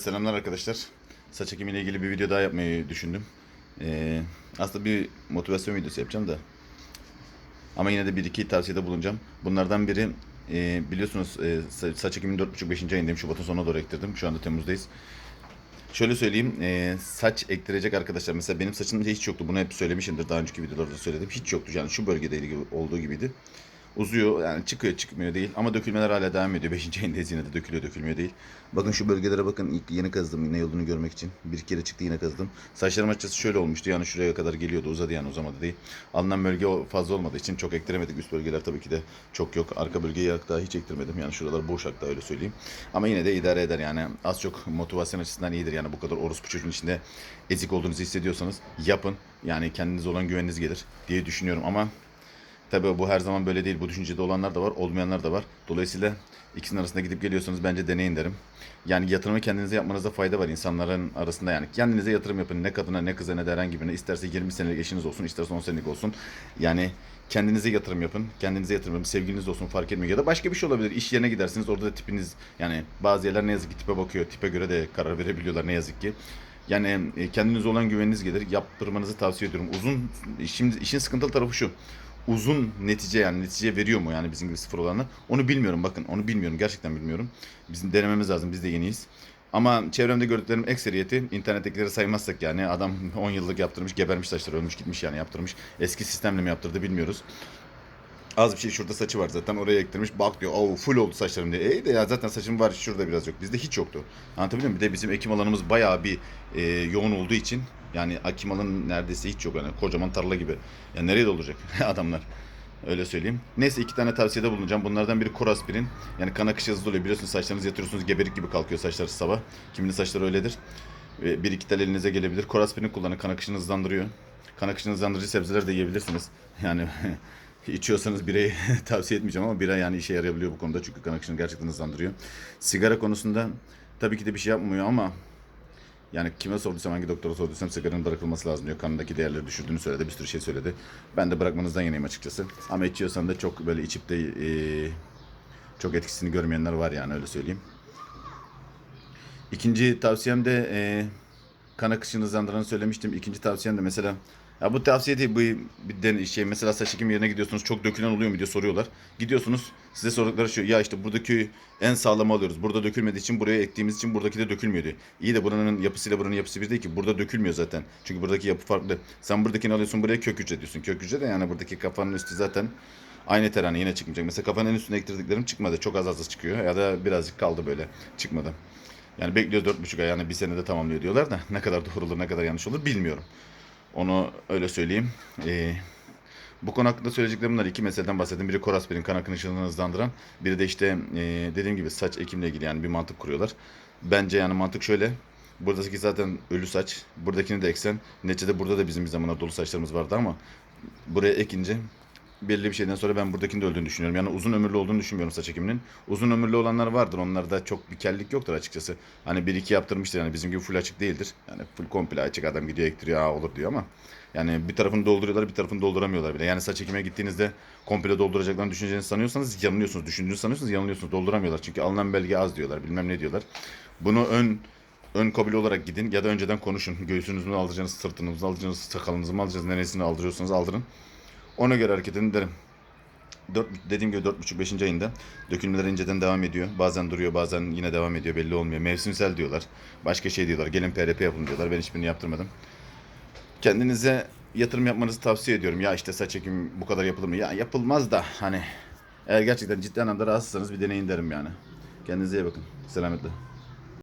Selamlar arkadaşlar. Saç ekimiyle ilgili bir video daha yapmayı düşündüm. Ee, aslında bir motivasyon videosu yapacağım da. Ama yine de bir iki tavsiyede bulunacağım. Bunlardan biri e, biliyorsunuz e, sa- saç ekiminin 4,5-5. ayındayım. Şubat'ın sonuna doğru ektirdim. Şu anda Temmuz'dayız. Şöyle söyleyeyim, e, saç ektirecek arkadaşlar mesela benim saçımda hiç yoktu. Bunu hep söylemişimdir. Daha önceki videolarda söyledim. Hiç yoktu. Yani şu bölgede olduğu gibiydi. Uzuyor yani çıkıyor çıkmıyor değil ama dökülmeler hala devam ediyor. 5. ayındayız yine de dökülüyor dökülmüyor değil. Bakın şu bölgelere bakın ilk yeni kazdım ne olduğunu görmek için. Bir kere çıktı yine kazdım. Saçlarım açıkçası şöyle olmuştu yani şuraya kadar geliyordu uzadı yani uzamadı değil. Alınan bölge fazla olmadığı için çok ektiremedik. Üst bölgeler tabii ki de çok yok. Arka bölgeyi hatta hiç ektirmedim yani şuralar boş hatta öyle söyleyeyim. Ama yine de idare eder yani az çok motivasyon açısından iyidir yani bu kadar orospu çocuğun içinde ezik olduğunuzu hissediyorsanız yapın. Yani kendinize olan güveniniz gelir diye düşünüyorum ama Tabii bu her zaman böyle değil. Bu düşüncede olanlar da var, olmayanlar da var. Dolayısıyla ikisinin arasında gidip geliyorsanız bence deneyin derim. Yani yatırımı kendinize yapmanızda fayda var insanların arasında yani. Kendinize yatırım yapın. Ne kadına ne kıza ne de herhangi birine. İsterse 20 senelik eşiniz olsun, isterse 10 senelik olsun. Yani kendinize yatırım yapın. Kendinize yatırım yapın. Sevgiliniz olsun fark etmiyor. Ya da başka bir şey olabilir. İş yerine gidersiniz. Orada da tipiniz yani bazı yerler ne yazık ki tipe bakıyor. Tipe göre de karar verebiliyorlar ne yazık ki. Yani e, kendinize olan güveniniz gelir. Yaptırmanızı tavsiye ediyorum. Uzun şimdi işin sıkıntılı tarafı şu uzun netice yani netice veriyor mu yani bizim gibi sıfır olanlar onu bilmiyorum bakın onu bilmiyorum gerçekten bilmiyorum. Bizim denememiz lazım biz de yeniyiz. Ama çevremde gördüklerim ekseriyeti internettekileri saymazsak yani adam 10 yıllık yaptırmış gebermiş saçları ölmüş gitmiş yani yaptırmış. Eski sistemle mi yaptırdı bilmiyoruz. Az bir şey şurada saçı var zaten oraya ektirmiş. Bak diyor oh full oldu saçlarım diye. İyi de ya zaten saçım var şurada biraz yok. Bizde hiç yoktu. Anlatabiliyor muyum? Bir de bizim ekim alanımız bayağı bir e, yoğun olduğu için yani ekim alanı neredeyse hiç yok. Yani kocaman tarla gibi. Yani nereye dolduracak adamlar? Öyle söyleyeyim. Neyse iki tane tavsiyede bulunacağım. Bunlardan biri Koraspirin. Yani kan akışı hızlı oluyor. Biliyorsunuz saçlarınızı yatırıyorsunuz geberik gibi kalkıyor saçlar sabah. Kiminin saçları öyledir. Bir iki tel elinize gelebilir. Koraspirin kullanın. Kan akışını hızlandırıyor. Kan akışını hızlandırıcı sebzeler de yiyebilirsiniz. Yani içiyorsanız birayı tavsiye etmeyeceğim ama bira yani işe yarayabiliyor bu konuda. Çünkü kan akışını gerçekten hızlandırıyor. Sigara konusunda tabii ki de bir şey yapmıyor ama yani kime sorduysam hangi doktora sorduysam sigaranın bırakılması lazım diyor. Kanındaki değerleri düşürdüğünü söyledi. Bir sürü şey söyledi. Ben de bırakmanızdan yanayım açıkçası. Ama içiyorsan da çok böyle içip de e, çok etkisini görmeyenler var yani öyle söyleyeyim. İkinci tavsiyem de e, kan akışını hızlandıranı söylemiştim. İkinci tavsiyem de mesela ya bu tavsiye değil bu bir den şey mesela saç ekim yerine gidiyorsunuz çok dökülen oluyor mu diye soruyorlar. Gidiyorsunuz size sordukları şu ya işte buradaki en sağlamı alıyoruz. Burada dökülmediği için buraya ektiğimiz için buradaki de dökülmüyor diyor. İyi de buranın yapısıyla buranın yapısı bir değil ki. Burada dökülmüyor zaten. Çünkü buradaki yapı farklı. Sen buradakini alıyorsun buraya kök hücre diyorsun. Kök hücre de yani buradaki kafanın üstü zaten aynı terane yine çıkmayacak. Mesela kafanın en üstüne ektirdiklerim çıkmadı. Çok az az çıkıyor ya da birazcık kaldı böyle. Çıkmadı. Yani bekliyor dört buçuk ay yani bir senede tamamlıyor diyorlar da ne kadar doğru olur ne kadar yanlış olur bilmiyorum. Onu öyle söyleyeyim. Ee, bu konu hakkında söyleyeceklerim bunlar. iki meseleden bahsettim. Biri Koraspirin kan akışını hızlandıran. Biri de işte e, dediğim gibi saç ekimle ilgili yani bir mantık kuruyorlar. Bence yani mantık şöyle. Buradaki zaten ölü saç. Buradakini de eksen. Neticede burada da bizim bir zamanlar dolu saçlarımız vardı ama buraya ekince belli bir şeyden sonra ben buradakinin de öldüğünü düşünüyorum. Yani uzun ömürlü olduğunu düşünmüyorum saç ekiminin. Uzun ömürlü olanlar vardır. Onlarda çok bir kellik yoktur açıkçası. Hani bir iki yaptırmıştır yani bizim gibi full açık değildir. Yani full komple açık adam gidiyor ektiriyor olur diyor ama yani bir tarafını dolduruyorlar bir tarafını dolduramıyorlar bile. Yani saç ekime gittiğinizde komple dolduracaklarını düşüneceğinizi sanıyorsanız yanılıyorsunuz. Düşündüğünüzü sanıyorsanız yanılıyorsunuz. Dolduramıyorlar. Çünkü alınan belge az diyorlar. Bilmem ne diyorlar. Bunu ön ön kabul olarak gidin ya da önceden konuşun. Göğsünüzü mü alacaksınız, sırtınızı mı alacaksınız, sakalınızı mı alacaksınız, neresini aldırıyorsanız aldırın. Ona göre hareket edin derim. 4, dediğim gibi 4,5-5. ayında dökülmeler inceden devam ediyor. Bazen duruyor bazen yine devam ediyor belli olmuyor. Mevsimsel diyorlar. Başka şey diyorlar. Gelin PRP yapın diyorlar. Ben hiçbirini yaptırmadım. Kendinize yatırım yapmanızı tavsiye ediyorum. Ya işte saç ekimi bu kadar yapılır mı? Ya yapılmaz da hani eğer gerçekten ciddi anlamda rahatsızsanız bir deneyin derim yani. Kendinize iyi bakın. Selametle.